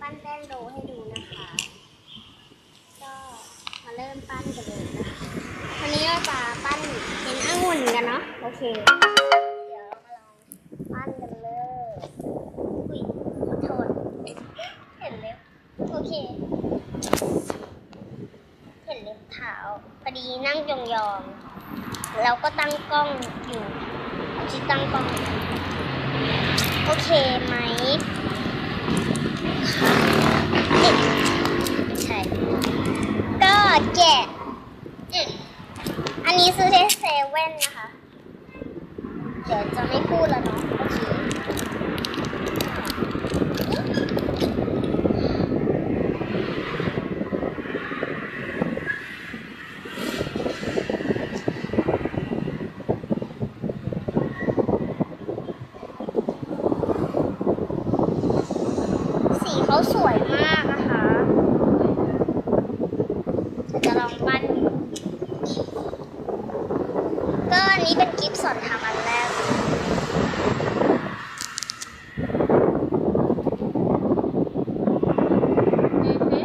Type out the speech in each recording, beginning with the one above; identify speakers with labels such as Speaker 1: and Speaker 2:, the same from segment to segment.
Speaker 1: ปั้นแป้งโดให้ดูนะคะ ก็มาเริ่มปั้นกันเลยนะคะวันนี้เราจะปั้นเป็นองุ่นกันเนาะ โอเค เดี๋ยวเรามาลองปั้นกันเลยอุ้ยขอโทษเห็นเล็บโอเค เห็นเล็บเท้าพอดีนั่งยองๆแล้วก็ตั้งกล้องอยู่เอาที่ตั้งกล้อง โอเคไหมเอ๊ะใช่ ก็ แกะอืมอันนี้ซื้อที่เซเว่นนะคะ เดี๋ยวจะไม่พูดแล้วเนาะโอเคสีเขาสวยมากนะคะ จะลองปั้นก็อันนี้เป็นกิฟต์สอนทำอันแรก อือฮึ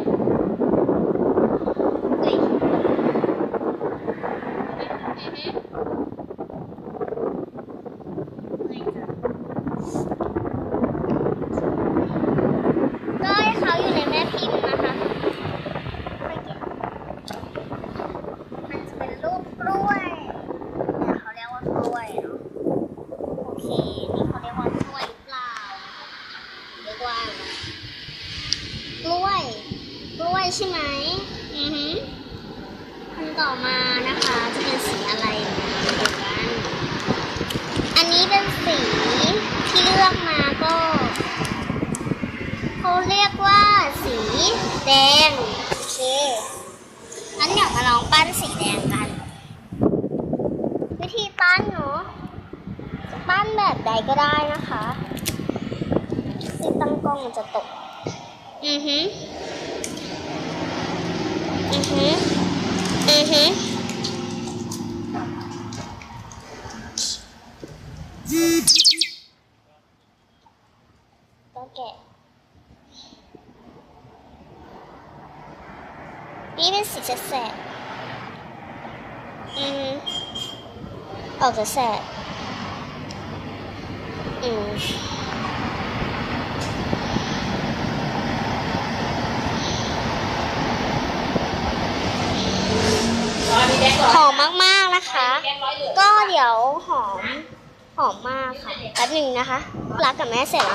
Speaker 1: อุ้ยอือฮึไม่จ้ะ ก็ให้เขาอยู่ในแม่พิมพ์นะคะไม่เกี่ยวมันจะเป็นรูปกล้วยเนี่ยเขาเรียกว่ากล้วยเนาะ โอเค นี่เขาเรียกว่ากล้วยหรือเปล่าเรียกว่าอะไรกล้วย กล้วยใช่ไหมอือฮึอันต่อมานะคะ จะเป็นสีอะไรกันอันนี้เป็นสีที่เลือกมาก็เขาเรียกว่าสีแดงโอเคงั้นเดี๋ยวมาลองปั้นสีแดงกัน วิธีปั้นเนาะจะปั้นแบบใดก็ได้นะคะที่ตั้งกล้องมันจะตก อือฮึ อือฮึอือฮึก็แกะนี่เป็นสีแสบๆอืมออกจะแสบอืม หอมมากๆนะคะ ก็เดี๋ยวหอม หอมมากค่ะแป๊บหนึ่งนะคะรักกับแม่เสร็จแล้ว